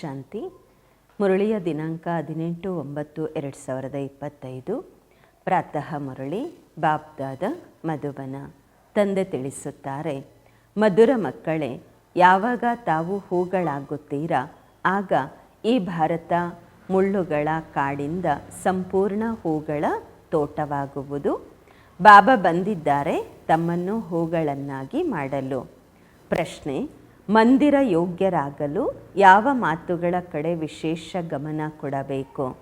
ಶಾಂತಿ. ಮುರಳಿಯ ದಿನಾಂಕ ಹದಿನೆಂಟು ಒಂಬತ್ತು ಎರಡು ಸಾವಿರದ ಇಪ್ಪತ್ತೈದು. ಪ್ರಾತಃ ಮುರಳಿ ಬಾಬ್ದಾದ ಮಧುಬನ. ತಂದೆ ತಿಳಿಸುತ್ತಾರೆ, ಮಧುರ ಮಕ್ಕಳೇ, ಯಾವಾಗ ತಾವು ಹೂಗಳಾಗುತ್ತೀರಾ, ಆಗ ಈ ಭಾರತ ಮುಳ್ಳುಗಳ ಕಾಡಿಂದ ಸಂಪೂರ್ಣ ಹೂಗಳ ತೋಟವಾಗುವುದು. ಬಾಬಾ ಬಂದಿದ್ದಾರೆ, ತಮ್ಮನ್ನು ಹೂಗಳನ್ನಾಗಿ ಮಾಡಲು. ಪ್ರಶ್ನೆ ಮಂದಿರ ಯೋಗ್ಯರಾಗಲು ಯಾವ ಮಾತುಗಳ ಕಡೆ ವಿಶೇಷ ಗಮನ ಕೊಡಬೇಕು?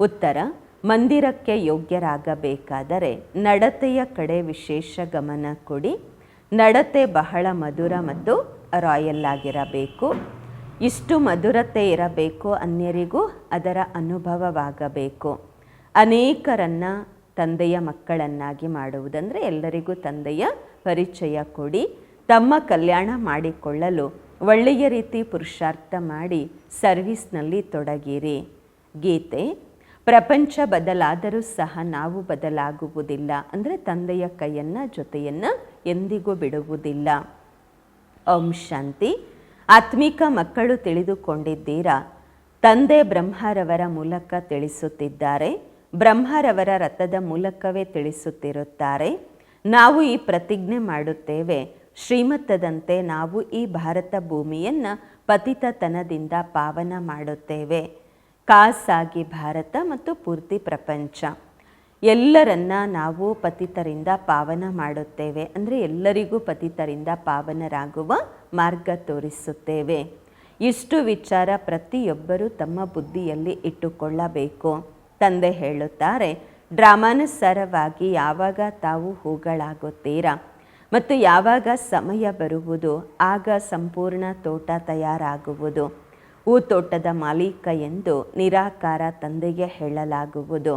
ಉತ್ತರ, ಮಂದಿರಕ್ಕೆ ಯೋಗ್ಯರಾಗಬೇಕಾದರೆ ನಡತೆಯ ಕಡೆ ವಿಶೇಷ ಗಮನ ಕೊಡಿ. ನಡತೆ ಬಹಳ ಮಧುರ ಮತ್ತು ರಾಯಲ್ ಆಗಿರಬೇಕು. ಇಷ್ಟು ಮಧುರತೆ ಇರಬೇಕು ಅನ್ಯರಿಗೂ ಅದರ ಅನುಭವವಾಗಬೇಕು. ಅನೇಕರನ್ನು ತಂದೆಯ ಮಕ್ಕಳನ್ನಾಗಿ ಮಾಡುವುದಂದರೆ ಎಲ್ಲರಿಗೂ ತಂದೆಯ ಪರಿಚಯ ಕೊಡಿ. ತಮ್ಮ ಕಲ್ಯಾಣ ಮಾಡಿಕೊಳ್ಳಲು ಒಳ್ಳೆಯ ರೀತಿ ಪುರುಷಾರ್ಥ ಮಾಡಿ ಸರ್ವಿಸ್ನಲ್ಲಿ ತೊಡಗಿರಿ. ಗೀತೆ, ಪ್ರಪಂಚ ಬದಲಾದರೂ ಸಹ ನಾವು ಬದಲಾಗುವುದಿಲ್ಲ. ಅಂದರೆ ತಂದೆಯ ಕೈಯನ್ನು ಜೊತೆಯನ್ನು ಎಂದಿಗೂ ಬಿಡುವುದಿಲ್ಲ. ಓಂ ಶಾಂತಿ. ಆತ್ಮಿಕ ಮಕ್ಕಳು ತಿಳಿದುಕೊಂಡಿದ್ದೀರಾ? ತಂದೆ ಬ್ರಹ್ಮರವರ ಮೂಲಕ ತಿಳಿಸುತ್ತಿದ್ದಾರೆ. ಬ್ರಹ್ಮರವರ ರಥದ ಮೂಲಕವೇ ತಿಳಿಸುತ್ತಿರುತ್ತಾರೆ. ನಾವು ಈ ಪ್ರತಿಜ್ಞೆ ಮಾಡುತ್ತೇವೆ. ಶ್ರೀಮತ್ತದಂತೆ ನಾವು ಈ ಭಾರತ ಭೂಮಿಯನ್ನು ಪತಿತತನದಿಂದ ಪಾವನ ಮಾಡುತ್ತೇವೆ. ಕಾಸಾಗಿ ಭಾರತ ಮತ್ತು ಪೂರ್ತಿ ಪ್ರಪಂಚ. ಎಲ್ಲರನ್ನ ನಾವು ಪತಿತರಿಂದ ಪಾವನ ಮಾಡುತ್ತೇವೆ. ಅಂದರೆ ಎಲ್ಲರಿಗೂ ಪತಿತರಿಂದ ಪಾವನರಾಗುವ ಮಾರ್ಗ ತೋರಿಸುತ್ತೇವೆ. ಇಷ್ಟು ವಿಚಾರ ಪ್ರತಿಯೊಬ್ಬರೂ ತಮ್ಮ ಬುದ್ಧಿಯಲ್ಲಿ ಇಟ್ಟುಕೊಳ್ಳಬೇಕು. ತಂದೆ ಹೇಳುತ್ತಾರೆ, ಡ್ರಾಮಾನುಸಾರವಾಗಿ ಯಾವಾಗ ತಾವು ಹೂಗಳಾಗುತ್ತೀರಾ? ಮತ್ತು ಯಾವಾಗ ಸಮಯ ಬರುವುದು, ಆಗ ಸಂಪೂರ್ಣ ತೋಟ ತಯಾರಾಗುವುದು. ಹೂ ತೋಟದ ಮಾಲೀಕ ಎಂದು ನಿರಾಕಾರ ತಂದೆಗೆ ಹೇಳಲಾಗುವುದು.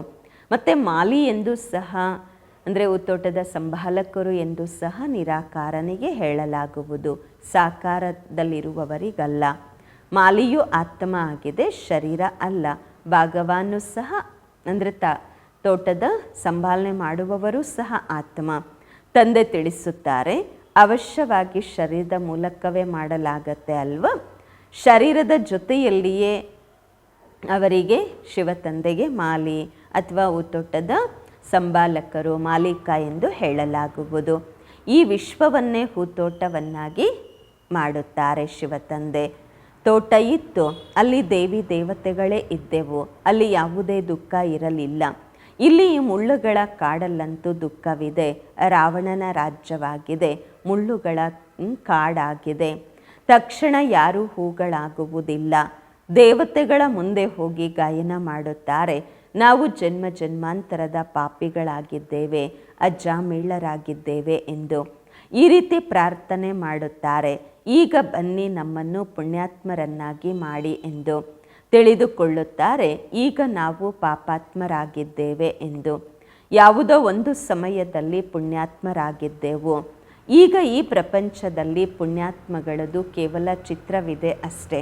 ಮತ್ತು ಮಾಲಿ ಎಂದು ಸಹ, ಅಂದರೆ ಹೂತೋಟದ ಸಂಭಾಲಕರು ಎಂದು ಸಹ ನಿರಾಕಾರನಿಗೆ ಹೇಳಲಾಗುವುದು. ಸಾಕಾರದಲ್ಲಿರುವವರಿಗಲ್ಲ. ಮಾಲಿಯು ಆತ್ಮ ಆಗಿದೆ, ಶರೀರ ಅಲ್ಲ. ಭಾಗವಾನು ಸಹ, ಅಂದರೆ ತ, ತೋಟದ ಸಂಭಾಲನೆ ಮಾಡುವವರು ಸಹ ಆತ್ಮ. ತಂದೆ ತಿಳಿಸುತ್ತಾರೆ, ಅವಶ್ಯವಾಗಿ ಶರೀರದ ಮೂಲಕವೇ ಮಾಡಲಾಗತ್ತೆ ಅಲ್ವಾ? ಶರೀರದ ಜೊತೆಯಲ್ಲಿಯೇ ಅವರಿಗೆ ಶಿವತಂದೆಗೆ ಮಾಲಿ ಅಥವಾ ಉತ್ತೋಟದ ಸಂಬಾಲಕರು ಮಾಲೀಕ ಎಂದು ಹೇಳಲಾಗುವುದು. ಈ ವಿಶ್ವವನ್ನೇ ಹೂತೋಟವನ್ನಾಗಿ ಮಾಡುತ್ತಾರೆ ಶಿವತಂದೆ ತೋಟ ಇತ್ತು, ಅಲ್ಲಿ ದೇವಿ ದೇವತೆಗಳೇ ಇದ್ದೆವು, ಅಲ್ಲಿ ಯಾವುದೇ ದುಃಖ ಇರಲಿಲ್ಲ. ಇಲ್ಲಿ ಮುಳ್ಳುಗಳ ಕಾಡಲ್ಲಂತೂ ದುಃಖವಿದೆ. ರಾವಣನ ರಾಜ್ಯವಾಗಿದೆ. ಮುಳ್ಳುಗಳ ಕಾಡಾಗಿದೆ. ತಕ್ಷಣ ಯಾರೂ ಹೂಗಳಾಗುವುದಿಲ್ಲ. ದೇವತೆಗಳ ಮುಂದೆ ಹೋಗಿ ಗಾಯನ ಮಾಡುತ್ತಾರೆ. ನಾವು ಜನ್ಮ ಜನ್ಮಾಂತರದ ಪಾಪಿಗಳಾಗಿದ್ದೇವೆ. ಅಜ್ಜಾಮೀಳರಾಗಿದ್ದೇವೆ ಎಂದು ಈ ರೀತಿ ಪ್ರಾರ್ಥನೆ ಮಾಡುತ್ತಾರೆ. ಈಗ ಬನ್ನಿ ನಮ್ಮನ್ನು ಪುಣ್ಯಾತ್ಮರನ್ನಾಗಿ ಮಾಡಿ ಎಂದು ತಿಳಿದುಕೊಳ್ಳುತ್ತಾರೆ, ಈಗ ನಾವು ಪಾಪಾತ್ಮರಾಗಿದ್ದೇವೆ ಎಂದು. ಯಾವುದೋ ಒಂದು ಸಮಯದಲ್ಲಿ ಪುಣ್ಯಾತ್ಮರಾಗಿದ್ದೆವು. ಈಗ ಈ ಪ್ರಪಂಚದಲ್ಲಿ ಪುಣ್ಯಾತ್ಮಗಳದು ಕೇವಲ ಚಿತ್ರವಿದೆ ಅಷ್ಟೇ.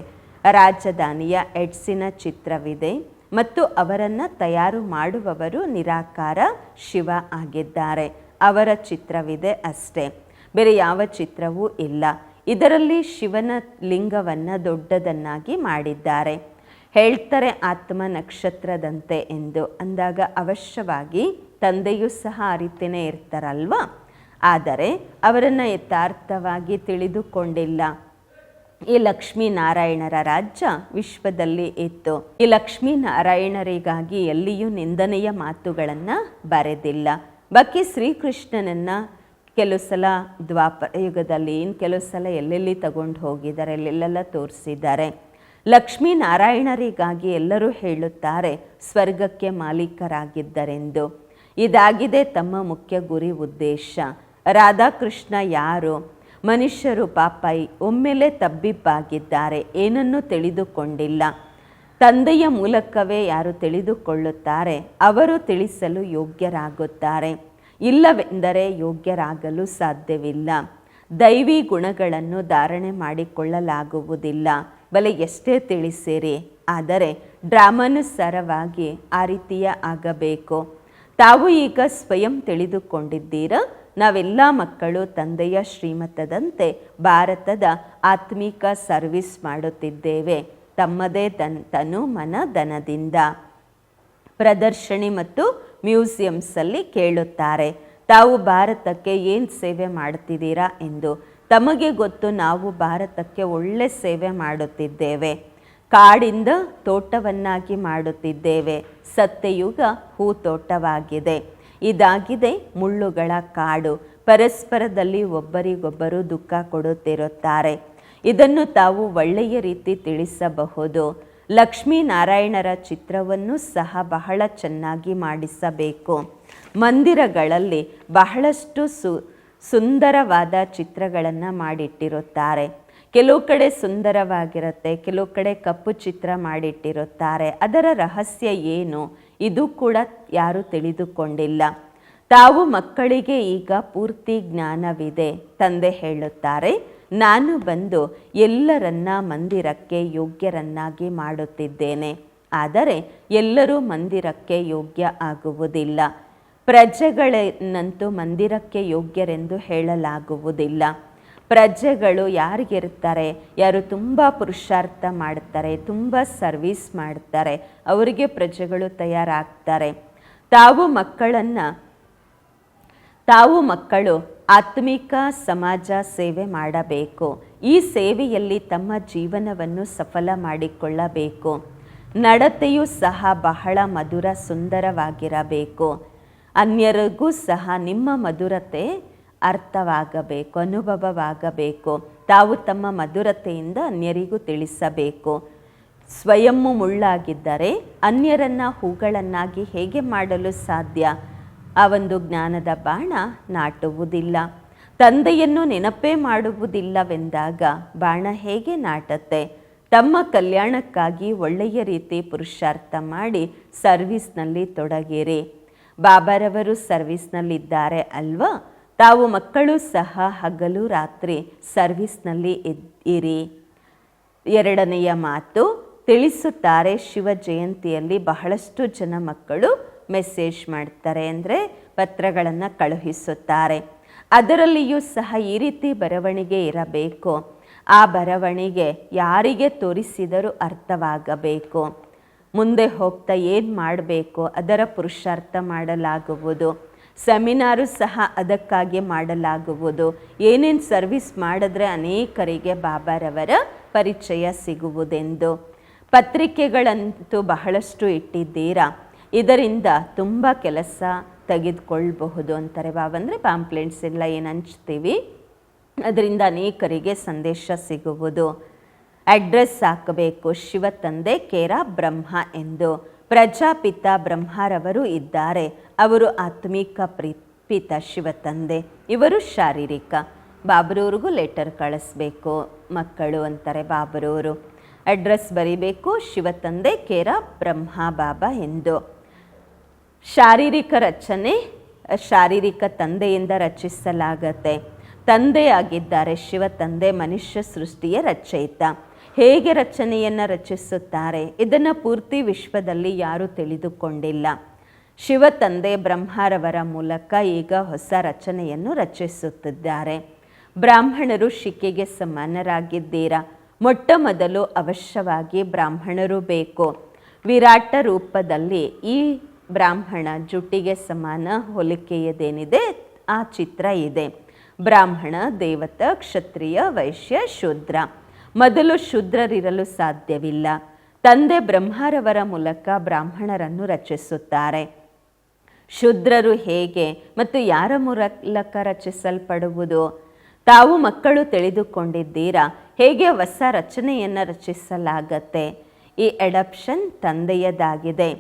ರಾಜಧಾನಿಯ ಎಡ್ಸಿನ ಚಿತ್ರವಿದೆ ಮತ್ತು ಅವರನ್ನು ತಯಾರು ಮಾಡುವವರು ನಿರಾಕಾರ ಶಿವ ಆಗಿದ್ದಾರೆ. ಅವರ ಚಿತ್ರವಿದೆ ಅಷ್ಟೇ. ಬೇರೆ ಯಾವ ಚಿತ್ರವೂ ಇಲ್ಲ. ಇದರಲ್ಲಿ ಶಿವನ ಲಿಂಗವನ್ನು ದೊಡ್ಡದನ್ನಾಗಿ ಮಾಡಿದ್ದಾರೆ. ಹೇಳ್ತಾರೆ ಆತ್ಮ ನಕ್ಷತ್ರದಂತೆ ಎಂದು. ಅಂದಾಗ ಅವಶ್ಯವಾಗಿ ತಂದೆಯೂ ಸಹ ಆ ರೀತಿಯೇ ಇರ್ತಾರಲ್ವ? ಆದರೆ ಅವರನ್ನು ಯಥಾರ್ಥವಾಗಿ ತಿಳಿದುಕೊಂಡಿಲ್ಲ. ಈ ಲಕ್ಷ್ಮೀನಾರಾಯಣರ ರಾಜ್ಯ ವಿಶ್ವದಲ್ಲಿ ಇತ್ತು. ಈ ಲಕ್ಷ್ಮೀನಾರಾಯಣರಿಗಾಗಿ ಎಲ್ಲಿಯೂ ನಿಂದನೆಯ ಮಾತುಗಳನ್ನು ಬರೆದಿಲ್ಲ. ಬಾಕಿ ಶ್ರೀಕೃಷ್ಣನನ್ನ ಕೆಲವು ಸಲ ದ್ವಾಪರ ಯುಗದಲ್ಲಿ ಇನ್ನು ಕೆಲವು ಸಲ ಎಲ್ಲೆಲ್ಲಿ ತಗೊಂಡು ಹೋಗಿದ್ದಾರೆ ಎಲ್ಲೆಲ್ಲ ತೋರಿಸಿದ್ದಾರೆ. ಲಕ್ಷ್ಮೀನಾರಾಯಣರಿಗಾಗಿ ಎಲ್ಲರೂ ಹೇಳುತ್ತಾರೆ, ಸ್ವರ್ಗಕ್ಕೆ ಮಾಲೀಕರಾಗಿದ್ದರೆಂದು. ಇದಾಗಿದೆ ತಮ್ಮ ಮುಖ್ಯ ಗುರಿ ಉದ್ದೇಶ. ರಾಧಾಕೃಷ್ಣ ಯಾರು? ಮನುಷ್ಯರು ಪಾಪ ಒಮ್ಮೆಲೆ ತಬ್ಬಿಬ್ಬಾಗಿದ್ದಾರೆ, ಏನನ್ನೂ ತಿಳಿದುಕೊಂಡಿಲ್ಲ. ತಂದೆಯ ಮೂಲಕವೇ ಯಾರು ತಿಳಿದುಕೊಳ್ಳುತ್ತಾರೆ, ಅವರು ತಿಳಿಸಲು ಯೋಗ್ಯರಾಗುತ್ತಾರೆ. ಇಲ್ಲವೆಂದರೆ ಯೋಗ್ಯರಾಗಲು ಸಾಧ್ಯವಿಲ್ಲ. ದೈವಿ ಗುಣಗಳನ್ನು ಧಾರಣೆ ಮಾಡಿಕೊಳ್ಳಲಾಗುವುದಿಲ್ಲ. ಬಲೆ ಎಷ್ಟೇ ತಿಳಿಸಿರಿ, ಆದರೆ ಡ್ರಾಮಾನುಸಾರವಾಗಿ ಆ ರೀತಿಯ ಆಗಬೇಕು. ತಾವು ಈಗ ಸ್ವಯಂ ತಿಳಿದುಕೊಂಡಿದ್ದೀರ? ನಾವೆಲ್ಲ ಮಕ್ಕಳು ತಂದೆಯ ಶ್ರೀಮತದಂತೆ ಭಾರತದ ಆತ್ಮಿಕ ಸರ್ವಿಸ್ ಮಾಡುತ್ತಿದ್ದೇವೆ. ತಮ್ಮದೇ ತನ್, ತನು ಮನ ಧನದಿಂದ. ಪ್ರದರ್ಶನಿ ಮತ್ತು ಮ್ಯೂಸಿಯಮ್ಸಲ್ಲಿ ಕೇಳುತ್ತಾರೆ, ತಾವು ಭಾರತಕ್ಕೆ ಏನು ಸೇವೆ ಮಾಡ್ತಿದ್ದೀರಾ ಎಂದು. ತಮಗೆ ಗೊತ್ತು ನಾವು ಭಾರತಕ್ಕೆ ಒಳ್ಳೆ ಸೇವೆ ಮಾಡುತ್ತಿದ್ದೇವೆ. ಕಾಡಿಂದ ತೋಟವನ್ನಾಗಿ ಮಾಡುತ್ತಿದ್ದೇವೆ. ಸತ್ಯಯುಗ ಹೂತೋಟವಾಗಿದೆ. ಇದಾಗಿದೆ ಮುಳ್ಳುಗಳ ಕಾಡು. ಪರಸ್ಪರದಲ್ಲಿ ಒಬ್ಬರಿಗೊಬ್ಬರು ದುಃಖ ಕೊಡುತ್ತಿರುತ್ತಾರೆ. ಇದನ್ನು ತಾವು ಒಳ್ಳೆಯ ರೀತಿ ತಿಳಿಸಬಹುದು. ಲಕ್ಷ್ಮೀನಾರಾಯಣರ ಚಿತ್ರವನ್ನು ಸಹ ಬಹಳ ಚೆನ್ನಾಗಿ ಮಾಡಿಸಬೇಕು. ಮಂದಿರಗಳಲ್ಲಿ ಬಹಳಷ್ಟು ಸು ಸುಂದರವಾದ ಚಿತ್ರಗಳನ್ನು ಮಾಡಿಟ್ಟಿರುತ್ತಾರೆ. ಕೆಲವು ಕಡೆ ಸುಂದರವಾಗಿರುತ್ತೆ, ಕೆಲವು ಕಡೆ ಕಪ್ಪು ಚಿತ್ರ ಮಾಡಿಟ್ಟಿರುತ್ತಾರೆ. ಅದರ ರಹಸ್ಯ ಏನು? ಇದು ಕೂಡ ಯಾರು ತಿಳಿದುಕೊಂಡಿಲ್ಲ. ತಾವು ಮಕ್ಕಳಿಗೆ ಈಗ ಪೂರ್ತಿ ಜ್ಞಾನವಿದೆ, ತಂದೆ ಹೇಳುತ್ತಾರೆ. ನಾನು ಬಂದು ಎಲ್ಲರನ್ನ ಮಂದಿರಕ್ಕೆ ಯೋಗ್ಯರನ್ನಾಗಿ ಮಾಡುತ್ತಿದ್ದೇನೆ. ಆದರೆ ಎಲ್ಲರೂ ಮಂದಿರಕ್ಕೆ ಯೋಗ್ಯ ಆಗುವುದಿಲ್ಲ. ಪ್ರಜೆಗಳನ್ನಂತೂ ಮಂದಿರಕ್ಕೆ ಯೋಗ್ಯರೆಂದು ಹೇಳಲಾಗುವುದಿಲ್ಲ. ಪ್ರಜೆಗಳು ಯಾರಿಗಿರ್ತಾರೆ ಯಾರು ತುಂಬ ಪುರುಷಾರ್ಥ ಮಾಡ್ತಾರೆ ತುಂಬ ಸರ್ವಿಸ್ ಮಾಡ್ತಾರೆ ಅವರಿಗೆ ಪ್ರಜೆಗಳು ತಯಾರಾಗ್ತಾರೆ. ತಾವು ಮಕ್ಕಳನ್ನು, ತಾವು ಮಕ್ಕಳು ಆತ್ಮಿಕ ಸಮಾಜ ಸೇವೆ ಮಾಡಬೇಕು. ಈ ಸೇವೆಯಲ್ಲಿ ತಮ್ಮ ಜೀವನವನ್ನು ಸಫಲ ಮಾಡಿಕೊಳ್ಳಬೇಕು. ನಡತೆಯೂ ಸಹ ಬಹಳ ಮಧುರ ಸುಂದರವಾಗಿರಬೇಕು. ಅನ್ಯರಿಗೂ ಸಹ ನಿಮ್ಮ ಮಧುರತೆ ಅರ್ಥವಾಗಬೇಕು, ಅನುಭವವಾಗಬೇಕು. ತಾವು ತಮ್ಮ ಮಧುರತೆಯಿಂದ ಅನ್ಯರಿಗೂ ತಿಳಿಸಬೇಕು. ಸ್ವಯಂ ಮುಳ್ಳಾಗಿದ್ದರೆ ಅನ್ಯರನ್ನು ಹೂಗಳನ್ನಾಗಿ ಹೇಗೆ ಮಾಡಲು ಸಾಧ್ಯ? ಆ ಒಂದು ಜ್ಞಾನದ ಬಾಣ ನಾಟುವುದಿಲ್ಲ. ತಂದೆಯನ್ನು ನೆನಪೇ ಮಾಡುವುದಿಲ್ಲವೆಂದಾಗ ಬಾಣ ಹೇಗೆ ನಾಟತ್ತೆ? ತಮ್ಮ ಕಲ್ಯಾಣಕ್ಕಾಗಿ ಒಳ್ಳೆಯ ರೀತಿ ಪುರುಷಾರ್ಥ ಮಾಡಿ ಸರ್ವಿಸ್ನಲ್ಲಿ ತೊಡಗಿರಿ. ಬಾಬಾರವರು ಸರ್ವಿಸ್ನಲ್ಲಿದ್ದಾರೆ ಅಲ್ವಾ? ತಾವು ಮಕ್ಕಳು ಸಹ ಹಗಲು ರಾತ್ರಿ ಸರ್ವಿಸ್ನಲ್ಲಿ ಇರಿ. ಎರಡನೆಯ ಮಾತು, ತಿಳಿಸುತ್ತಾರೆ ಶಿವ ಜಯಂತಿಯಲ್ಲಿ ಬಹಳಷ್ಟು ಜನ ಮಕ್ಕಳು ಮೆಸೇಜ್ ಮಾಡ್ತಾರೆ ಅಂದರೆ ಪತ್ರಗಳನ್ನು ಕಳುಹಿಸುತ್ತಾರೆ. ಅದರಲ್ಲಿಯೂ ಸಹ ಈ ರೀತಿ ಬರವಣಿಗೆ ಇರಬೇಕು. ಆ ಬರವಣಿಗೆ ಯಾರಿಗೆ ತೋರಿಸಿದರೂ ಅರ್ಥವಾಗಬೇಕು. ಮುಂದೆ ಹೋಗ್ತಾ ಏನು ಮಾಡಬೇಕು? ಅದರ ಪುರುಷಾರ್ಥ ಮಾಡಲಾಗುವುದು. ಸೆಮಿನಾರು ಸಹ ಅದಕ್ಕಾಗಿ ಮಾಡಲಾಗುವುದು. ಏನೇನು ಸರ್ವಿಸ್ ಮಾಡಿದ್ರೆ ಅನೇಕರಿಗೆ ಬಾಬಾರವರ ಪರಿಚಯ ಸಿಗುವುದೆಂದು. ಪತ್ರಿಕೆಗಳಂತೂ ಬಹಳಷ್ಟು ಇಟ್ಟಿದ್ದೀರಾ? ಇದರಿಂದ ತುಂಬ ಕೆಲಸ ತೆಗೆದುಕೊಳ್ಬಹುದು ಅಂತಾರೆ. ಬಾಬಾ ಅಂದರೆ ಪಾಂಪ್ಲೆಂಟ್ಸ್ ಎಲ್ಲ ಏನು ಹಂಚ್ತೀವಿ? ಅದರಿಂದ ಅನೇಕರಿಗೆ ಸಂದೇಶ ಸಿಗುವುದು. ಅಡ್ರೆಸ್ ಹಾಕಬೇಕು. ಶಿವ ತಂದೆ ಕೇರ ಬ್ರಹ್ಮ ಎಂದು. ಪ್ರಜಾಪಿತ ಬ್ರಹ್ಮರವರು ಇದ್ದಾರೆ. ಅವರು ಆತ್ಮಿಕ ಪ್ರೀಪಿತ ಶಿವ ತಂದೆ. ಇವರು ಶಾರೀರಿಕ. ಬಾಬರವ್ರಿಗೂ ಲೆಟರ್ ಕಳಿಸ್ಬೇಕು. ಮಕ್ಕಳು ಅಂತಾರೆ ಬಾಬರವರು ಅಡ್ರೆಸ್ ಬರೀಬೇಕು. ಶಿವ ತಂದೆ ಕೇರ ಬ್ರಹ್ಮ ಬಾಬಾ ಎಂದು. ಶಾರೀರಿಕ ರಚನೆ, ಶಾರೀರಿಕ ತಂದೆಯಿಂದ ರಚಿಸಲಾಗತ್ತೆ. ತಂದೆಯಾಗಿದ್ದಾರೆ. ಶಿವ ತಂದೆ ಮನುಷ್ಯ ಸೃಷ್ಟಿಯ ರಚಯಿತ. ಹೇಗೆ ರಚನೆಯನ್ನು ರಚಿಸುತ್ತಾರೆ, ಇದನ್ನು ಪೂರ್ತಿ ವಿಶ್ವದಲ್ಲಿ ಯಾರೂ ತಿಳಿದುಕೊಂಡಿಲ್ಲ. ಶಿವ ತಂದೆ ಬ್ರಹ್ಮರವರ ಮೂಲಕ ಈಗ ಹೊಸ ರಚನೆಯನ್ನು ರಚಿಸುತ್ತಿದ್ದಾರೆ. ಬ್ರಾಹ್ಮಣರು ಶಿಕೆಗೆ ಸಮಾನರಾಗಿದ್ದೀರಾ ಮೊಟ್ಟ ಮೊದಲು ಅವಶ್ಯವಾಗಿ ಬ್ರಾಹ್ಮಣರು ಬೇಕು. ವಿರಾಟ ರೂಪದಲ್ಲಿ ಈ ಬ್ರಾಹ್ಮಣ ಜುಟ್ಟಿಗೆ ಸಮಾನ ಹೋಲಿಕೆಯದೇನಿದೆ? ಆ ಚಿತ್ರ ಇದೆ. ಬ್ರಾಹ್ಮಣ, ದೇವತ, ಕ್ಷತ್ರಿಯ, ವೈಶ್ಯ, ಶೂದ್ರ. ಮೊದಲು ಶುದ್ರರಿರಲು ಸಾಧ್ಯವಿಲ್ಲ. ತಂದೆ ಬ್ರಹ್ಮರವರ ಮೂಲಕ ಬ್ರಾಹ್ಮಣರನ್ನು ರಚಿಸುತ್ತಾರೆ. ಶುದ್ರರು ಹೇಗೆ ಮತ್ತು ಯಾರ ಮೂಲಕ ರಚಿಸಲ್ಪಡುವುದು? ತಾವು ಮಕ್ಕಳು ತಿಳಿದುಕೊಂಡಿದ್ದೀರಾ? ಹೇಗೆ ಹೊಸ ರಚನೆಯನ್ನು ರಚಿಸಲಾಗತ್ತೆ? ಈ ಎಡಪ್ಷನ್ ತಂದೆಯದಾಗಿದೆ.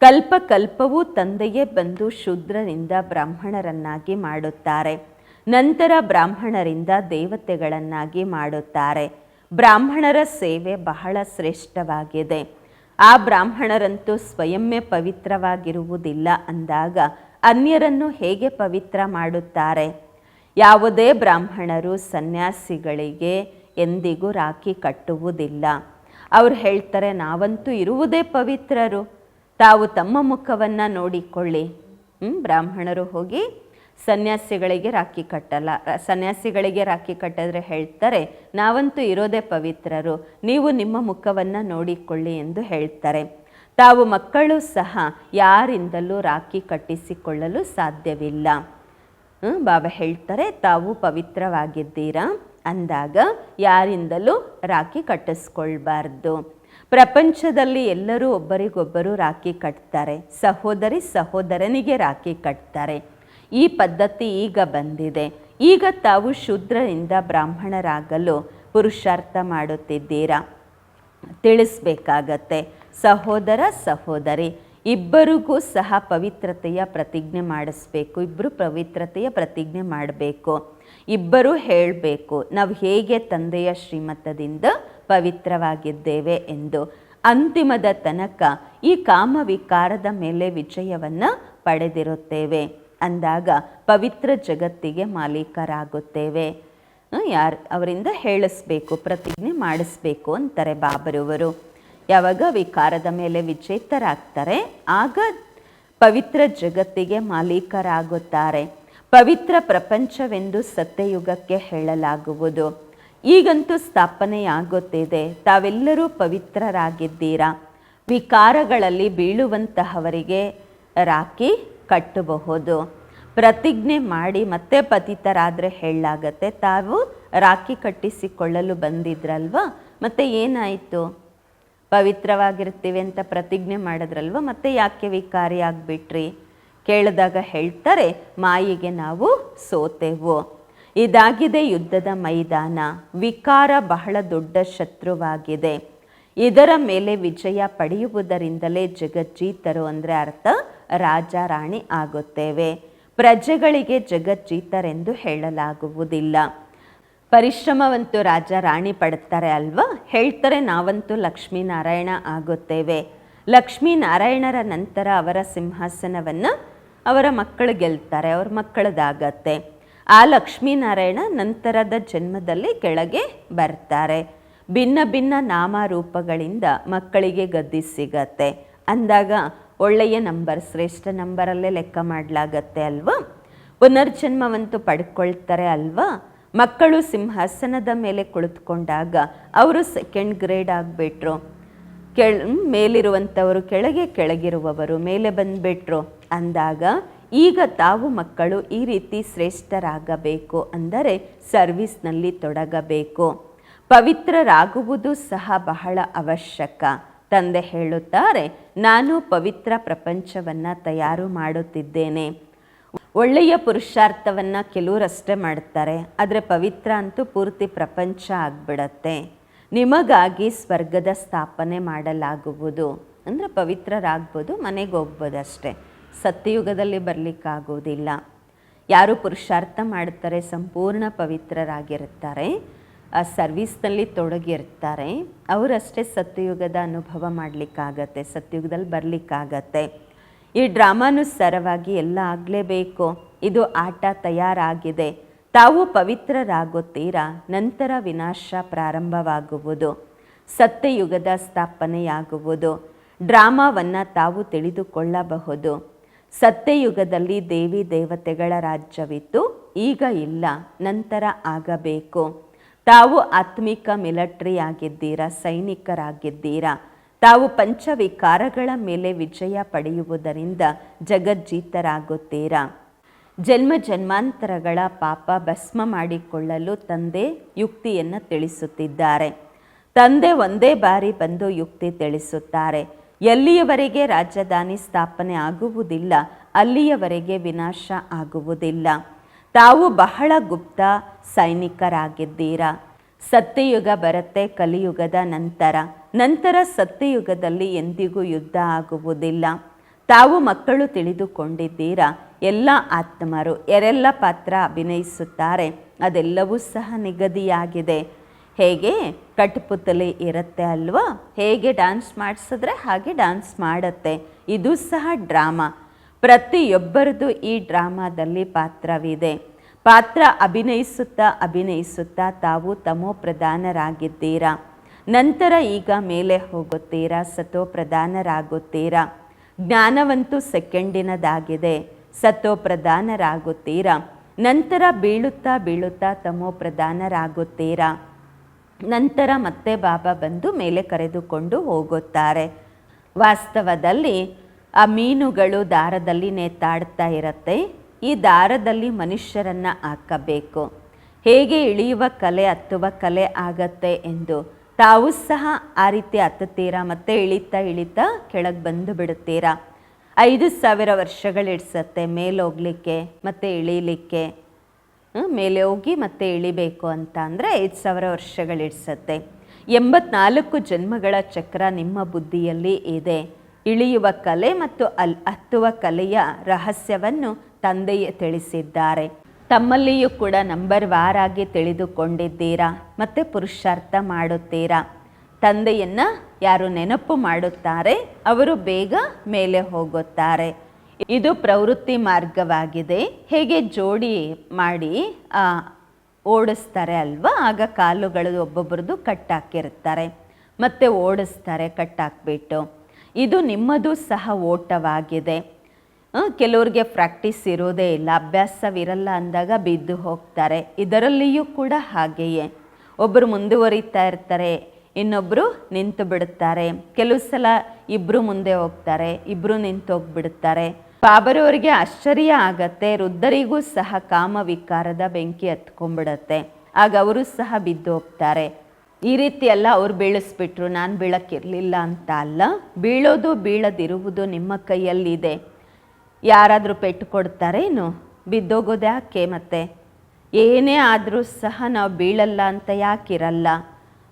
ಕಲ್ಪ ಕಲ್ಪವೂ ತಂದೆಯೇ ಬಂದು ಶುದ್ರರಿಂದ ಬ್ರಾಹ್ಮಣರನ್ನಾಗಿ ಮಾಡುತ್ತಾರೆ. ನಂತರ ಬ್ರಾಹ್ಮಣರಿಂದ ದೇವತೆಗಳನ್ನಾಗಿ ಮಾಡುತ್ತಾರೆ. ಬ್ರಾಹ್ಮಣರ ಸೇವೆ ಬಹಳ ಶ್ರೇಷ್ಠವಾಗಿದೆ. ಆ ಬ್ರಾಹ್ಮಣರಂತೂ ಸ್ವಯಂವೇ ಪವಿತ್ರವಾಗಿರುವುದಿಲ್ಲ ಅಂದಾಗ ಅನ್ಯರನ್ನು ಹೇಗೆ ಪವಿತ್ರ ಮಾಡುತ್ತಾರೆ? ಯಾವುದೇ ಬ್ರಾಹ್ಮಣರು ಸನ್ಯಾಸಿಗಳಿಗೆ ಎಂದಿಗೂ ರಾಖಿ ಕಟ್ಟುವುದಿಲ್ಲ. ಅವ್ರು ಹೇಳ್ತಾರೆ ನಾವಂತೂ ಇರುವುದೇ ಪವಿತ್ರರು. ತಾವು ತಮ್ಮ ಮುಖವನ್ನು ನೋಡಿಕೊಳ್ಳಿ. ಹ್ಮ್, ಬ್ರಾಹ್ಮಣರು ಹೋಗಿ ಸನ್ಯಾಸಿಗಳಿಗೆ ರಾಖಿ ಕಟ್ಟಲ್ಲ. ಸನ್ಯಾಸಿಗಳಿಗೆ ರಾಖಿ ಕಟ್ಟಿದ್ರೆ ಹೇಳ್ತಾರೆ, ನಾವಂತೂ ಇರೋದೇ ಪವಿತ್ರರು, ನೀವು ನಿಮ್ಮ ಮುಖವನ್ನು ನೋಡಿಕೊಳ್ಳಿ ಎಂದು ಹೇಳ್ತಾರೆ. ತಾವು ಮಕ್ಕಳು ಸಹ ಯಾರಿಂದಲೂ ರಾಖಿ ಕಟ್ಟಿಸಿಕೊಳ್ಳಲು ಸಾಧ್ಯವಿಲ್ಲ. ಬಾಬಾ ಹೇಳ್ತಾರೆ, ತಾವು ಪವಿತ್ರವಾಗಿದ್ದೀರಾ? ಅಂದಾಗ, ಯಾರಿಂದಲೂ ರಾಖಿ ಕಟ್ಟಿಸ್ಕೊಳ್ಬಾರ್ದು. ಪ್ರಪಂಚದಲ್ಲಿ ಎಲ್ಲರೂ ಒಬ್ಬರಿಗೊಬ್ಬರು ರಾಖಿ ಕಟ್ತಾರೆ. ಸಹೋದರಿ ಸಹೋದರನಿಗೆ ರಾಖಿ ಕಟ್ತಾರೆ. ಈ ಪದ್ಧತಿ ಈಗ ಬಂದಿದೆ. ಈಗ ತಾವು ಶೂದ್ರರಿಂದ ಬ್ರಾಹ್ಮಣರಾಗಲು ಪುರುಷಾರ್ಥ ಮಾಡುತ್ತಿದ್ದೀರಾ? ತಿಳಿಸ್ಬೇಕಾಗತ್ತೆ. ಸಹೋದರ, ಸಹೋದರಿ, ಇಬ್ಬರಿಗೂ ಸಹ ಪವಿತ್ರತೆಯ ಪ್ರತಿಜ್ಞೆ ಮಾಡಿಸ್ಬೇಕು. ಇಬ್ಬರು ಪವಿತ್ರತೆಯ ಪ್ರತಿಜ್ಞೆ ಮಾಡಬೇಕು. ಇಬ್ಬರು ಹೇಳಬೇಕು, ನಾವು ಹೇಗೆ ತಂದೆಯ ಶ್ರೀಮತದಿಂದ ಪವಿತ್ರವಾಗಿದ್ದೇವೆ ಎಂದು. ಅಂತಿಮದ ತನಕ ಈ ಕಾಮವಿಕಾರದ ಮೇಲೆ ವಿಜಯವನ್ನು ಪಡೆದಿರುತ್ತೇವೆ. ಅಂದಾಗ ಪವಿತ್ರ ಜಗತ್ತಿಗೆ ಮಾಲೀಕರಾಗುತ್ತೇವೆ. ಯಾರು, ಅವರಿಂದ ಹೇಳಿಸ್ಬೇಕು, ಪ್ರತಿಜ್ಞೆ ಮಾಡಿಸ್ಬೇಕು ಅಂತಾರೆ ಬಾಬರವರು ಯಾವಾಗ ವಿಕಾರದ ಮೇಲೆ ವಿಜೇತರಾಗ್ತಾರೆ, ಆಗ ಪವಿತ್ರ ಜಗತ್ತಿಗೆ ಮಾಲೀಕರಾಗುತ್ತಾರೆ. ಪವಿತ್ರ ಪ್ರಪಂಚವೆಂದು ಸತ್ಯಯುಗಕ್ಕೆ ಹೇಳಲಾಗುವುದು. ಈಗಂತೂ ಸ್ಥಾಪನೆಯಾಗುತ್ತಿದೆ. ತಾವೆಲ್ಲರೂ ಪವಿತ್ರರಾಗಿದ್ದೀರಾ? ವಿಕಾರಗಳಲ್ಲಿ ಬೀಳುವಂತಹವರಿಗೆ ರಾಖಿ ಕಟ್ಟಬಹುದು. ಪ್ರತಿಜ್ಞೆ ಮಾಡಿ ಮತ್ತೆ ಪತಿತರಾದರೆ ಹೇಳಾಗತ್ತೆ ತಾವು ರಾಖಿ ಕಟ್ಟಿಸಿಕೊಳ್ಳಲು ಬಂದಿದ್ರಲ್ವಾ? ಮತ್ತೆ ಏನಾಯಿತು? ಪವಿತ್ರವಾಗಿರ್ತೀವಿ ಅಂತ ಪ್ರತಿಜ್ಞೆ ಮಾಡಿದ್ರಲ್ವ? ಮತ್ತೆ ಯಾಕೆ ವಿಕಾರಿ ಆಗಿಬಿಟ್ರಿ ಕೇಳಿದಾಗ ಹೇಳ್ತಾರೆ, ಮಾಯಿಗೆ ನಾವು ಸೋತೆವು. ಇದಾಗಿದೆ ಯುದ್ಧದ ಮೈದಾನ. ವಿಕಾರ ಬಹಳ ದೊಡ್ಡ ಶತ್ರುವಾಗಿದೆ. ಇದರ ಮೇಲೆ ವಿಜಯ ಪಡೆಯುವುದರಿಂದಲೇ ಜಗಜ್ಜೀತರು ಅಂದರೆ ಅರ್ಥ ರಾಜ ರಾಣಿ ಆಗುತ್ತೇವೆ. ಪ್ರಜೆಗಳಿಗೆ ಜಗಜ್ಜೀತರೆಂದು ಹೇಳಲಾಗುವುದಿಲ್ಲ. ಪರಿಶ್ರಮವಂತೂ ರಾಜ ರಾಣಿ ಪಡ್ತಾರೆ ಅಲ್ವಾ? ಹೇಳ್ತಾರೆ ನಾವಂತೂ ಲಕ್ಷ್ಮೀನಾರಾಯಣ ಆಗುತ್ತೇವೆ. ಲಕ್ಷ್ಮೀನಾರಾಯಣರ ನಂತರ ಅವರ ಸಿಂಹಾಸನವನ್ನು ಅವರ ಮಕ್ಕಳು ಗೆಲ್ತಾರೆ, ಅವ್ರ ಮಕ್ಕಳದಾಗತ್ತೆ. ಆ ಲಕ್ಷ್ಮೀನಾರಾಯಣ ನಂತರದ ಜನ್ಮದಲ್ಲಿ ಕೆಳಗೆ ಬರ್ತಾರೆ. ಭಿನ್ನ ಭಿನ್ನ ನಾಮರೂಪಗಳಿಂದ ಮಕ್ಕಳಿಗೆ ಗದ್ದಿ ಸಿಗತ್ತೆ. ಅಂದಾಗ ಒಳ್ಳೆಯ ನಂಬರ್, ಶ್ರೇಷ್ಠ ನಂಬರಲ್ಲೇ ಲೆಕ್ಕ ಮಾಡಲಾಗತ್ತೆ ಅಲ್ವಾ? ಪುನರ್ಜನ್ಮವಂತೂ ಪಡ್ಕೊಳ್ತಾರೆ ಅಲ್ವಾ? ಮಕ್ಕಳು ಸಿಂಹಾಸನದ ಮೇಲೆ ಕುಳಿತುಕೊಂಡಾಗ ಅವರು ಸೆಕೆಂಡ್ ಗ್ರೇಡ್ ಆಗಿಬಿಟ್ರು. ಕೆಳ ಮೇಲಿರುವಂಥವರು ಕೆಳಗೆ ಕೆಳಗಿರುವವರು, ಮೇಲೆ ಬಂದುಬಿಟ್ರು. ಅಂದಾಗ ಈಗ ತಾವು ಮಕ್ಕಳು ಈ ರೀತಿ ಶ್ರೇಷ್ಠರಾಗಬೇಕು ಅಂದರೆ ಸರ್ವಿಸ್ನಲ್ಲಿ ತೊಡಗಬೇಕು. ಪವಿತ್ರರಾಗುವುದು ಸಹ ಬಹಳ ಅವಶ್ಯಕ. ತಂದೆ ಹೇಳುತ್ತಾರೆ, ನಾನು ಪವಿತ್ರ ಪ್ರಪಂಚವನ್ನು ತಯಾರು ಮಾಡುತ್ತಿದ್ದೇನೆ. ಒಳ್ಳೆಯ ಪುರುಷಾರ್ಥವನ್ನು ಕೆಲವರಷ್ಟೇ ಮಾಡ್ತಾರೆ ಆದರೆ ಪವಿತ್ರ ಅಂತೂ ಪೂರ್ತಿ ಪ್ರಪಂಚ ಆಗ್ಬಿಡತ್ತೆ. ನಿಮಗಾಗಿ ಸ್ವರ್ಗದ ಸ್ಥಾಪನೆ ಮಾಡಲಾಗುವುದು. ಅಂದರೆ ಪವಿತ್ರರಾಗ್ಬೋದು, ಮನೆಗೆ ಹೋಗ್ಬೋದು ಅಷ್ಟೇ ಸತ್ಯಯುಗದಲ್ಲಿ ಬರಲಿಕ್ಕಾಗೋದಿಲ್ಲ ಯಾರು ಪುರುಷಾರ್ಥ ಮಾಡ್ತಾರೆ ಸಂಪೂರ್ಣ ಪವಿತ್ರರಾಗಿರುತ್ತಾರೆ. ಆ ಸರ್ವೀಸ್ನಲ್ಲಿ ತೊಡಗಿರ್ತಾರೆ. ಅವರಷ್ಟೇ ಸತ್ಯಯುಗದ ಅನುಭವ ಮಾಡಲಿಕ್ಕಾಗತ್ತೆ, ಸತ್ಯಯುಗದಲ್ಲಿ ಬರಲಿಕ್ಕಾಗತ್ತೆ. ಈ ಡ್ರಾಮಾನು ಸರವಾಗಿ ಎಲ್ಲ ಆಗಲೇಬೇಕು. ಇದು ಆಟ ತಯಾರಾಗಿದೆ. ತಾವು ಪವಿತ್ರರಾಗುತ್ತೀರಾ? ನಂತರ ವಿನಾಶ ಪ್ರಾರಂಭವಾಗುವುದು. ಸತ್ಯಯುಗದ ಸ್ಥಾಪನೆಯಾಗುವುದು. ಡ್ರಾಮಾವನ್ನು ತಾವು ತಿಳಿದುಕೊಳ್ಳಬಹುದು. ಸತ್ಯಯುಗದಲ್ಲಿ ದೇವಿ ದೇವತೆಗಳ ರಾಜ್ಯವಿತ್ತು, ಈಗ ಇಲ್ಲ, ನಂತರ ಆಗಬೇಕು. ತಾವು ಆತ್ಮಿಕ ಮಿಲಿಟರಿ ಆಗಿದ್ದೀರಾ ಸೈನಿಕರಾಗಿದ್ದೀರಾ? ತಾವು ಪಂಚವಿಕಾರಗಳ ಮೇಲೆ ವಿಜಯ ಪಡೆಯುವುದರಿಂದ ಜಗಜ್ಜೀತರಾಗುತ್ತೀರಾ? ಜನ್ಮ ಜನ್ಮಾಂತರಗಳ ಪಾಪ ಭಸ್ಮ ಮಾಡಿಕೊಳ್ಳಲು ತಂದೆ ಯುಕ್ತಿಯನ್ನು ತಿಳಿಸುತ್ತಿದ್ದಾರೆ. ತಂದೆ ಒಂದೇ ಬಾರಿ ಬಂದು ಯುಕ್ತಿ ತಿಳಿಸುತ್ತಾರೆ. ಎಲ್ಲಿಯವರೆಗೆ ರಾಜಧಾನಿ ಸ್ಥಾಪನೆ ಆಗುವುದಿಲ್ಲ, ಅಲ್ಲಿಯವರೆಗೆ ವಿನಾಶ ಆಗುವುದಿಲ್ಲ. ತಾವು ಬಹಳ ಗುಪ್ತ ಸೈನಿಕರಾಗಿದ್ದೀರಾ? ಸತ್ಯಯುಗ ಬರುತ್ತೆ ಕಲಿಯುಗದ ನಂತರ. ನಂತರ ಸತ್ಯಯುಗದಲ್ಲಿ ಎಂದಿಗೂ ಯುದ್ಧ ಆಗುವುದಿಲ್ಲ. ತಾವು ಮಕ್ಕಳು ತಿಳಿದುಕೊಂಡಿದ್ದೀರಾ? ಎಲ್ಲ ಆತ್ಮರು, ಎರೆಲ್ಲ ಪಾತ್ರ ಅಭಿನಯಿಸುತ್ತಾರೆ. ಅದೆಲ್ಲವೂ ಸಹ ನಿಗದಿಯಾಗಿದೆ. ಹೇಗೆ? ಕಟ್ಪುತಲಿ ಇರುತ್ತೆ ಅಲ್ವಾ? ಹೇಗೆ ಡ್ಯಾನ್ಸ್ ಮಾಡಿಸಿದ್ರೆ ಹಾಗೆ ಡ್ಯಾನ್ಸ್ ಮಾಡುತ್ತೆ. ಇದು ಸಹ ಡ್ರಾಮಾ. ಪ್ರತಿಯೊಬ್ಬರದು ಈ ಡ್ರಾಮಾದಲ್ಲಿ ಪಾತ್ರವಿದೆ. ಪಾತ್ರ ಅಭಿನಯಿಸುತ್ತಾ ಅಭಿನಯಿಸುತ್ತಾ ತಾವು ತಮೋ ಪ್ರಧಾನರಾಗಿದ್ದೀರಾ? ನಂತರ ಈಗ ಮೇಲೆ ಹೋಗುತ್ತೀರಾ? ಸತೋ ಪ್ರಧಾನರಾಗುತ್ತೀರಾ? ಜ್ಞಾನವಂತೂ ಸೆಕೆಂಡಿನದಾಗಿದೆ. ಸತೋ ಪ್ರಧಾನರಾಗುತ್ತೀರಾ? ನಂತರ ಬೀಳುತ್ತಾ ಬೀಳುತ್ತಾ ತಮೋ ಪ್ರಧಾನರಾಗುತ್ತೀರಾ? ನಂತರ ಮತ್ತೆ ಬಾಬಾ ಬಂದು ಮೇಲೆ ಕರೆದುಕೊಂಡು ಹೋಗುತ್ತಾರೆ. ವಾಸ್ತವದಲ್ಲಿ ಆ ಮೀನುಗಳು ದಾರದಲ್ಲಿ ನೇತಾಡ್ತಾ ಇರತ್ತೆ. ಈ ದಾರದಲ್ಲಿ ಮನುಷ್ಯರನ್ನು ಹಾಕಬೇಕು. ಹೇಗೆ ಇಳಿಯುವ ಕಲೆ ಹತ್ತುವ ಕಲೆ ಆಗತ್ತೆ ಎಂದು ತಾವು ಸಹ ಆ ರೀತಿ ಹತ್ತುತ್ತೀರಾ ಮತ್ತೆ ಇಳಿತಾ ಇಳಿತಾ ಕೆಳಗೆ ಬಂದು ಬಿಡುತ್ತೀರಾ? ಐದು ಸಾವಿರ ವರ್ಷಗಳಿಡ್ಸತ್ತೆ ಮೇಲೆ ಹೋಗ್ಲಿಕ್ಕೆ ಮತ್ತೆ ಇಳೀಲಿಕ್ಕೆ. ಮೇಲೆ ಹೋಗಿ ಮತ್ತೆ ಇಳಿಬೇಕು ಅಂತ ಅಂದರೆ ಐದು ಸಾವಿರ ವರ್ಷಗಳಿಡ್ಸತ್ತೆ ಎಂಬತ್ನಾಲ್ಕು ಜನ್ಮಗಳ ಚಕ್ರ ನಿಮ್ಮ ಬುದ್ಧಿಯಲ್ಲಿ ಇದೆ. ಇಳಿಯುವ ಕಲೆ ಮತ್ತು ಅಲ್ ಹತ್ತುವ ಕಲೆಯ ರಹಸ್ಯವನ್ನು ತಂದೆಯೇ ತಿಳಿಸಿದ್ದಾರೆ. ತಮ್ಮಲ್ಲಿಯೂ ಕೂಡ ನಂಬರ್ ವಾರಾಗಿ ತಿಳಿದುಕೊಂಡಿದ್ದೀರಾ? ಮತ್ತು ಪುರುಷಾರ್ಥ ಮಾಡುತ್ತೀರಾ? ತಂದೆಯನ್ನು ಯಾರು ನೆನಪು ಮಾಡುತ್ತಾರೆ, ಅವರು ಬೇಗ ಮೇಲೆ ಹೋಗುತ್ತಾರೆ. ಇದು ಪ್ರವೃತ್ತಿ ಮಾರ್ಗವಾಗಿದೆ. ಹೇಗೆ ಜೋಡಿ ಮಾಡಿ ಓಡಿಸ್ತಾರೆ ಅಲ್ವಾ? ಆಗ ಕಾಲುಗಳು ಒಬ್ಬೊಬ್ಬರದು ಕಟ್ಟಾಕಿರ್ತಾರೆ ಮತ್ತೆ ಓಡಿಸ್ತಾರೆ ಕಟ್ಟಾಕ್ಬಿಟ್ಟು. ಇದು ನಿಮ್ಮದು ಸಹ ಓಟವಾಗಿದೆ. ಕೆಲವ್ರಿಗೆ ಪ್ರಾಕ್ಟೀಸ್ ಇರೋದೇ ಇಲ್ಲ, ಅಭ್ಯಾಸವಿರಲ್ಲ ಅಂದಾಗ ಬಿದ್ದು ಹೋಗ್ತಾರೆ. ಇದರಲ್ಲಿಯೂ ಕೂಡ ಹಾಗೆಯೇ. ಒಬ್ಬರು ಮುಂದುವರಿತಾ ಇರ್ತಾರೆ ಇನ್ನೊಬ್ಬರು ನಿಂತು ಬಿಡುತ್ತಾರೆ. ಕೆಲವು ಸಲ ಇಬ್ಬರು ಮುಂದೆ ಹೋಗ್ತಾರೆ ಇಬ್ಬರು ನಿಂತು ಹೋಗ್ಬಿಡುತ್ತಾರೆ. ಬಾಬರವರಿಗೆ ಆಶ್ಚರ್ಯ ಆಗತ್ತೆ, ವೃದ್ಧರಿಗೂ ಸಹ ಕಾಮ ವಿಕಾರದ ಬೆಂಕಿ ಹತ್ಕೊಂಡ್ಬಿಡತ್ತೆ. ಆಗ ಅವರು ಸಹ ಬಿದ್ದು ಹೋಗ್ತಾರೆ. ಈ ರೀತಿ ಎಲ್ಲ ಅವ್ರು ಬೀಳಿಸ್ಬಿಟ್ರು, ನಾನು ಬೀಳಕ್ಕಿರಲಿಲ್ಲ ಅಂತ ಅಲ್ಲ, ಬೀಳೋದು ಬೀಳದಿರುವುದು ನಿಮ್ಮ ಕೈಯಲ್ಲಿದೆ. ಯಾರಾದರೂ ಪೆಟ್ಟು ಕೊಡ್ತಾರೇನು ಬಿದ್ದೋಗೋದು ಯಾಕೆ ಮತ್ತೆ? ಏನೇ ಆದರೂ ಸಹ ನಾವು ಬೀಳಲ್ಲ ಅಂತ ಯಾಕಿರಲ್ಲ?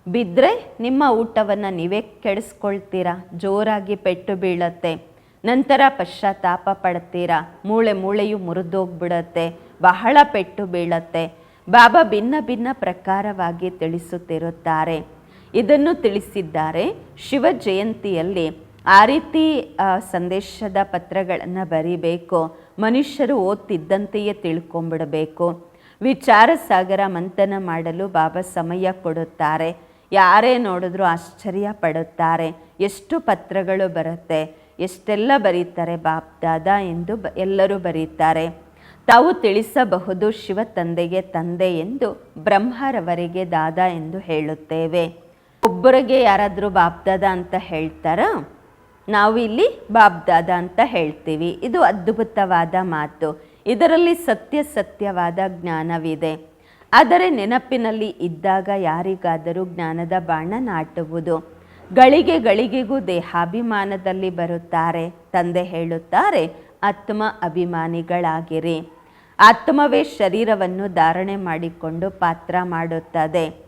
ಬಿದ್ದರೆ ನಿಮ್ಮ ಊಟವನ್ನು ನೀವೇ ಕೆಡಿಸ್ಕೊಳ್ತೀರಾ? ಜೋರಾಗಿ ಪೆಟ್ಟು ಬೀಳತ್ತೆ. ನಂತರ ಪಶ್ಚಾತ್ತಾಪ ಪಡ್ತೀರಾ? ಮೂಳೆ ಮೂಳೆಯು ಮುರಿದೋಗ್ಬಿಡತ್ತೆ. ಬಹಳ ಪೆಟ್ಟು ಬೀಳತ್ತೆ. ಬಾಬಾ ಭಿನ್ನ ಭಿನ್ನ ಪ್ರಕಾರವಾಗಿ ತಿಳಿಸುತ್ತಿರುತ್ತಾರೆ. ಇದನ್ನು ತಿಳಿಸಿದ್ದಾರೆ ಶಿವ ಜಯಂತಿಯಲ್ಲಿ ಆ ರೀತಿ ಸಂದೇಶದ ಪತ್ರಗಳನ್ನು ಬರೀಬೇಕು. ಮನುಷ್ಯರು ಓದ್ತಿದ್ದಂತೆಯೇ ತಿಳ್ಕೊಂಬಿಡಬೇಕು. ವಿಚಾರ ಸಾಗರ ಮಂಥನ ಮಾಡಲು ಬಾಬಾ ಸಮಯ ಕೊಡುತ್ತಾರೆ. ಯಾರೇ ನೋಡಿದ್ರೂ ಆಶ್ಚರ್ಯ ಪಡುತ್ತಾರೆ. ಎಷ್ಟು ಪತ್ರಗಳು ಬರುತ್ತೆ, ಎಷ್ಟೆಲ್ಲ ಬರೀತಾರೆ ಬಾಬ್ ದಾದ ಎಂದು ಬ, ಎಲ್ಲರೂ ಬರೀತಾರೆ. ತಾವು ತಿಳಿಸಬಹುದು ಶಿವ ತಂದೆಗೆ ತಂದೆ ಎಂದು ಬ್ರಹ್ಮರವರಿಗೆ ದಾದ ಎಂದು ಹೇಳುತ್ತೇವೆ. ಒಬ್ಬರಿಗೆ ಯಾರಾದರೂ ಬಾಪ್ದಾದ ಅಂತ ಹೇಳ್ತಾರಾ? ನಾವು ಇಲ್ಲಿ ಬಾಬ್ದಾದ ಅಂತ ಹೇಳ್ತೀವಿ. ಇದು ಅದ್ಭುತವಾದ ಮಾತು. ಇದರಲ್ಲಿ ಸತ್ಯ ಸತ್ಯವಾದ ಜ್ಞಾನವಿದೆ. ಆದರೆ ನೆನಪಿನಲ್ಲಿ ಇದ್ದಾಗ ಯಾರಿಗಾದರೂ ಜ್ಞಾನದ ಬಾಣ ನಾಟುವುದು. ಗಳಿಗೆ ಗಳಿಗೆಗೂ ದೇಹಾಭಿಮಾನದಲ್ಲಿ ಬರುತ್ತಾರೆ. ತಂದೆ ಹೇಳುತ್ತಾರೆ, ಆತ್ಮ ಅಭಿಮಾನಿಗಳಾಗಿರಿ. ಆತ್ಮವೇ ಶರೀರವನ್ನು ಧಾರಣೆ ಮಾಡಿಕೊಂಡು ಪಾತ್ರ ಮಾಡುತ್ತದೆ.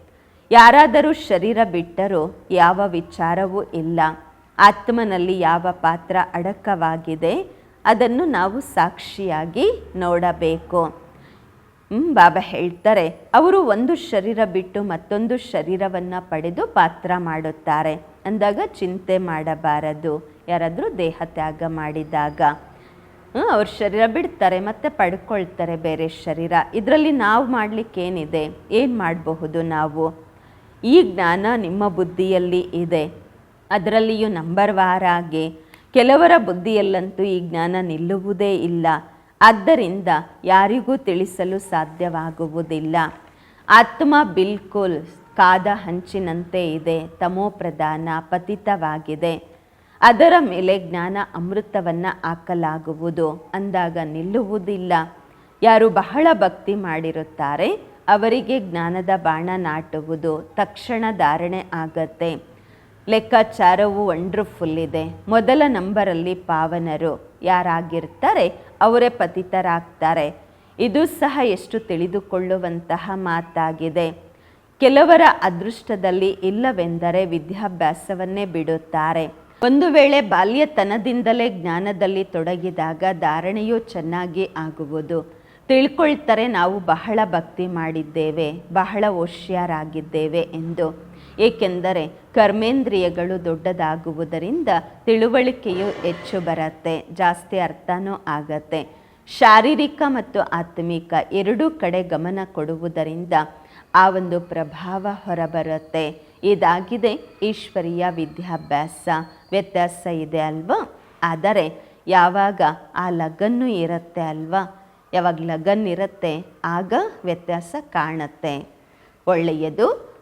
ಯಾರಾದರೂ ಶರೀರ ಬಿಟ್ಟರೂ ಯಾವ ವಿಚಾರವೂ ಇಲ್ಲ. ಆತ್ಮನಲ್ಲಿ ಯಾವ ಪಾತ್ರ ಅಡಕವಾಗಿದೆ ಅದನ್ನು ನಾವು ಸಾಕ್ಷಿಯಾಗಿ ನೋಡಬೇಕು. ಬಾಬಾ ಹೇಳ್ತಾರೆ, ಅವರು ಒಂದು ಶರೀರ ಬಿಟ್ಟು ಮತ್ತೊಂದು ಶರೀರವನ್ನು ಪಡೆದು ಪಾತ್ರ ಮಾಡುತ್ತಾರೆ. ಅಂದಾಗ ಚಿಂತೆ ಮಾಡಬಾರದು. ಯಾರಾದರೂ ದೇಹ ತ್ಯಾಗ ಮಾಡಿದಾಗ ಅವ್ರ ಶರೀರ ಬಿಡ್ತಾರೆ, ಮತ್ತೆ ಪಡ್ಕೊಳ್ತಾರೆ ಬೇರೆ ಶರೀರ. ಇದರಲ್ಲಿ ನಾವು ಮಾಡಲಿಕ್ಕೇನಿದೆ? ಏನು ಮಾಡಬಹುದು ನಾವು? ಈ ಜ್ಞಾನ ನಿಮ್ಮ ಬುದ್ಧಿಯಲ್ಲಿ ಇದೆ. ಅದರಲ್ಲಿಯೂ ನಂಬರ್ ವಾರಾಗೆ ಕೆಲವರ ಬುದ್ಧಿಯಲ್ಲಂತೂ ಈ ಜ್ಞಾನ ನಿಲ್ಲುವುದೇ ಇಲ್ಲ. ಆದ್ದರಿಂದ ಯಾರಿಗೂ ತಿಳಿಸಲು ಸಾಧ್ಯವಾಗುವುದಿಲ್ಲ. ಆತ್ಮ ಬಿಲ್ಕುಲ್ ಕಾದ ಹಂಚಿನಂತೆ ಇದೆ, ತಮೋ ಪ್ರಧಾನ ಪತಿತವಾಗಿದೆ. ಅದರ ಮೇಲೆ ಜ್ಞಾನ ಅಮೃತವನ್ನು ಹಾಕಲಾಗುವುದು, ಅಂದಾಗ ನಿಲ್ಲುವುದಿಲ್ಲ. ಯಾರು ಬಹಳ ಭಕ್ತಿ ಮಾಡಿರುತ್ತಾರೆ, ಅವರಿಗೆ ಜ್ಞಾನದ ಬಾಣ ನಾಟುವುದು ತಕ್ಷಣ ಧಾರಣೆ ಆಗತ್ತೆ. ಲೆಕ್ಕಾಚಾರವು ವಂಡರ್ಫುಲ್ ಇದೆ. ಮೊದಲ ನಂಬರಲ್ಲಿ ಪಾವನರು ಯಾರಾಗಿರ್ತಾರೆ, ಅವರೇ ಪತಿತರಾಗ್ತಾರೆ. ಇದು ಸಹ ಎಷ್ಟು ತಿಳಿದುಕೊಳ್ಳುವಂತಹ ಮಾತಾಗಿದೆ. ಕೆಲವರ ಅದೃಷ್ಟದಲ್ಲಿ ಇಲ್ಲವೆಂದರೆ ವಿದ್ಯಾಭ್ಯಾಸವನ್ನೇ ಬಿಡುತ್ತಾರೆ. ಒಂದು ವೇಳೆ ಬಾಲ್ಯತನದಿಂದಲೇ ಜ್ಞಾನದಲ್ಲಿ ತೊಡಗಿದಾಗ ಧಾರಣೆಯು ಚೆನ್ನಾಗಿ ಆಗುವುದು. ತಿಳ್ಕೊಳ್ತಾರೆ, ನಾವು ಬಹಳ ಭಕ್ತಿ ಮಾಡಿದ್ದೇವೆ, ಬಹಳ ಹುಷಾರಾಗಿದ್ದೇವೆ ಎಂದು. ಏಕೆಂದರೆ ಕರ್ಮೇಂದ್ರಿಯಗಳು ದೊಡ್ಡದಾಗುವುದರಿಂದ ತಿಳುವಳಿಕೆಯು ಹೆಚ್ಚು ಬರುತ್ತೆ, ಜಾಸ್ತಿ ಅರ್ಥನೂ ಆಗತ್ತೆ. ಶಾರೀರಿಕ ಮತ್ತು ಆತ್ಮಿಕ ಎರಡೂ ಕಡೆ ಗಮನ ಕೊಡುವುದರಿಂದ ಆ ಒಂದು ಪ್ರಭಾವ ಹೊರಬರುತ್ತೆ. ಇದಾಗಿದೆ ಈಶ್ವರೀಯ ವಿದ್ಯಾಭ್ಯಾಸ. ವ್ಯತ್ಯಾಸ ಇದೆ ಅಲ್ವಾ? ಆದರೆ ಯಾವಾಗ ಆ ಲಗನ್ನು ಇರುತ್ತೆ ಅಲ್ವಾ? ಯಾವಾಗ ಲಗನ್ ಇರುತ್ತೆ, ಆಗ ವ್ಯತ್ಯಾಸ ಕಾಣುತ್ತೆ. ಒಳ್ಳೆಯದು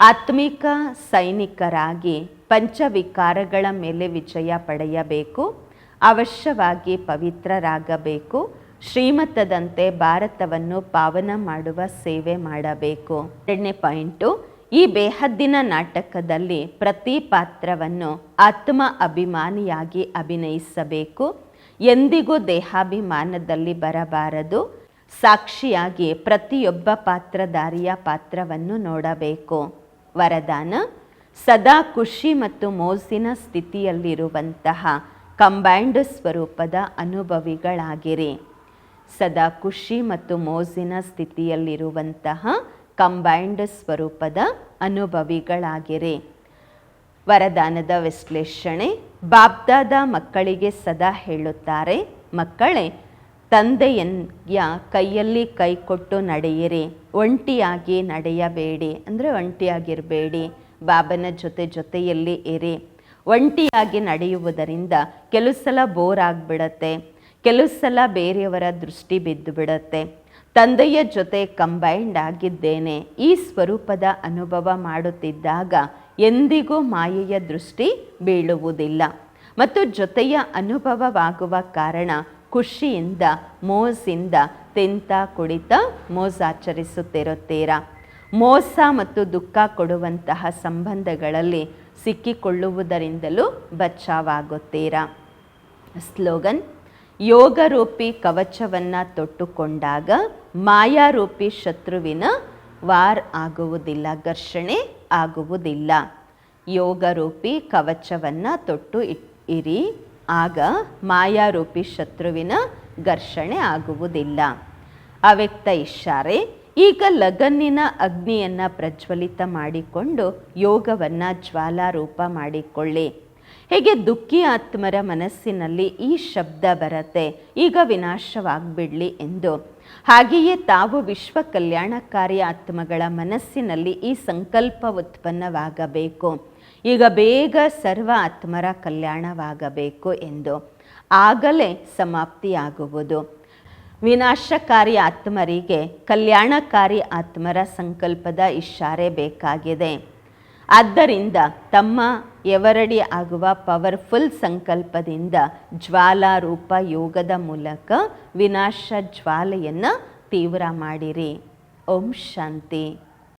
ಆತ್ಮಿಕ ಸೈನಿಕರಾಗಿ ಪಂಚವಿಕಾರಗಳ ಮೇಲೆ ವಿಜಯ ಪಡೆಯಬೇಕು, ಅವಶ್ಯವಾಗಿ ಪವಿತ್ರರಾಗಬೇಕು, ಶ್ರೀಮತದಂತೆ ಭಾರತವನ್ನು ಪಾವನ ಮಾಡುವ ಸೇವೆ ಮಾಡಬೇಕು. ಎರಡನೇ ಪಾಯಿಂಟು, ಈ ಬೇಹದ್ದಿನ ನಾಟಕದಲ್ಲಿ ಪ್ರತಿ ಪಾತ್ರವನ್ನು ಆತ್ಮ ಅಭಿಮಾನಿಯಾಗಿ ಅಭಿನಯಿಸಬೇಕು, ಎಂದಿಗೂ ದೇಹಾಭಿಮಾನದಲ್ಲಿ ಬರಬಾರದು, ಸಾಕ್ಷಿಯಾಗಿ ಪ್ರತಿಯೊಬ್ಬ ಪಾತ್ರಧಾರಿಯ ಪಾತ್ರವನ್ನು ನೋಡಬೇಕು. ವರದಾನ, ಸದಾ ಖುಷಿ ಮತ್ತು ಮೋಸಿನ ಸ್ಥಿತಿಯಲ್ಲಿರುವಂತಹ ಕಂಬೈಂಡ್ ಸ್ವರೂಪದ ಅನುಭವಿಗಳಾಗಿರಿ. ಸದಾ ಖುಷಿ ಮತ್ತು ಮೋಸಿನ ಸ್ಥಿತಿಯಲ್ಲಿರುವಂತಹ ಕಂಬೈಂಡ್ ಸ್ವರೂಪದ ಅನುಭವಿಗಳಾಗಿರಿ. ವರದಾನದ ವಿಶ್ಲೇಷಣೆ ಬಾಬ್ದಾದ ಮಕ್ಕಳಿಗೆ ಸದಾ ಹೇಳುತ್ತಾರೆ, ಮಕ್ಕಳೇ ತಂದೆಯ ಕೈಯಲ್ಲಿ ಕೈ ಕೊಟ್ಟು ನಡೆಯಿರಿ, ಒಂಟಿಯಾಗಿ ನಡೆಯಬೇಡಿ, ಅಂದರೆ ಒಂಟಿಯಾಗಿರಬೇಡಿ, ಬಾಬನ ಜೊತೆ ಜೊತೆಯಲ್ಲಿ ಇರಿ. ಒಂಟಿಯಾಗಿ ನಡೆಯುವುದರಿಂದ ಕೆಲವು ಸಲ ಬೋರ್ ಆಗಿಬಿಡತ್ತೆ, ಕೆಲವು ಸಲ ಬೇರೆಯವರ ದೃಷ್ಟಿ ಬಿದ್ದು ಬಿಡತ್ತೆ. ತಂದೆಯ ಜೊತೆ ಕಂಬೈಂಡ್ ಆಗಿದ್ದೇನೆ, ಈ ಸ್ವರೂಪದ ಅನುಭವ ಮಾಡುತ್ತಿದ್ದಾಗ ಎಂದಿಗೂ ಮಾಯೆಯ ದೃಷ್ಟಿ ಬೀಳುವುದಿಲ್ಲ. ಮತ್ತು ಜೊತೆಯ ಅನುಭವವಾಗುವ ಕಾರಣ ಖುಷಿಯಿಂದ, ಮೋಸಿಂದ ತಿಂತ ಕುಡಿತ ಮೋಜಾಚರಿಸುತ್ತಿರುತ್ತೀರಾ ಮೋಸ ಮತ್ತು ದುಃಖ ಕೊಡುವಂತಹ ಸಂಬಂಧಗಳಲ್ಲಿ ಸಿಕ್ಕಿಕೊಳ್ಳುವುದರಿಂದಲೂ ಬಚಾವಾಗುತ್ತೀರಾ? ಸ್ಲೋಗನ್, ಯೋಗರೂಪಿ ಕವಚವನ್ನು ತೊಟ್ಟುಕೊಂಡಾಗ ಮಾಯಾರೂಪಿ ಶತ್ರುವಿನ ವಾರ್ ಆಗುವುದಿಲ್ಲ, ಘರ್ಷಣೆ ಆಗುವುದಿಲ್ಲ. ಯೋಗರೂಪಿ ಕವಚವನ್ನು ತೊಟ್ಟು ಇರಿ. ಆಗ ಮಾಯಾರೂಪಿ ಶತ್ರುವಿನ ಘರ್ಷಣೆ ಆಗುವುದಿಲ್ಲ. ಅವ್ಯಕ್ತ ಇಶಾರೆ ಈಗ ಲಗನ್ನಿನ ಅಗ್ನಿಯನ್ನು ಪ್ರಜ್ವಲಿತ ಮಾಡಿಕೊಂಡು ಯೋಗವನ್ನು ಜ್ವಾಲಾರೂಪ ಮಾಡಿಕೊಳ್ಳಿ. ಹೇಗೆ ದುಃಖಿ ಆತ್ಮರ ಮನಸ್ಸಿನಲ್ಲಿ ಈ ಶಬ್ದ ಬರತ್ತೆ, ಈಗ ವಿನಾಶವಾಗ್ಬಿಡ್ಲಿ ಎಂದು. ಹಾಗೆಯೇ ತಾವು ವಿಶ್ವ ಕಲ್ಯಾಣಕಾರಿ ಆತ್ಮಗಳ ಮನಸ್ಸಿನಲ್ಲಿ ಈ ಸಂಕಲ್ಪ ಉತ್ಪನ್ನವಾಗಬೇಕು. ಈಗ ಬೇಗ ಸರ್ವ ಆತ್ಮರ ಕಲ್ಯಾಣವಾಗಬೇಕು ಎಂದು ಆಗಲೇ ಸಮಾಪ್ತಿಯಾಗುವುದು. ವಿನಾಶಕಾರಿ ಆತ್ಮರಿಗೆ ಕಲ್ಯಾಣಕಾರಿ ಆತ್ಮರ ಸಂಕಲ್ಪದ ಇಶಾರೆ ಬೇಕಾಗಿದೆ. ಆದ್ದರಿಂದ ತಮ್ಮ ಎವರಡಿ ಆಗುವ ಪವರ್ಫುಲ್ ಸಂಕಲ್ಪದಿಂದ ಜ್ವಾಲಾರೂಪ ಯೋಗದ ಮೂಲಕ ವಿನಾಶ ಜ್ವಾಲೆಯನ್ನು ತೀವ್ರ ಮಾಡಿರಿ. ಓಂ ಶಾಂತಿ.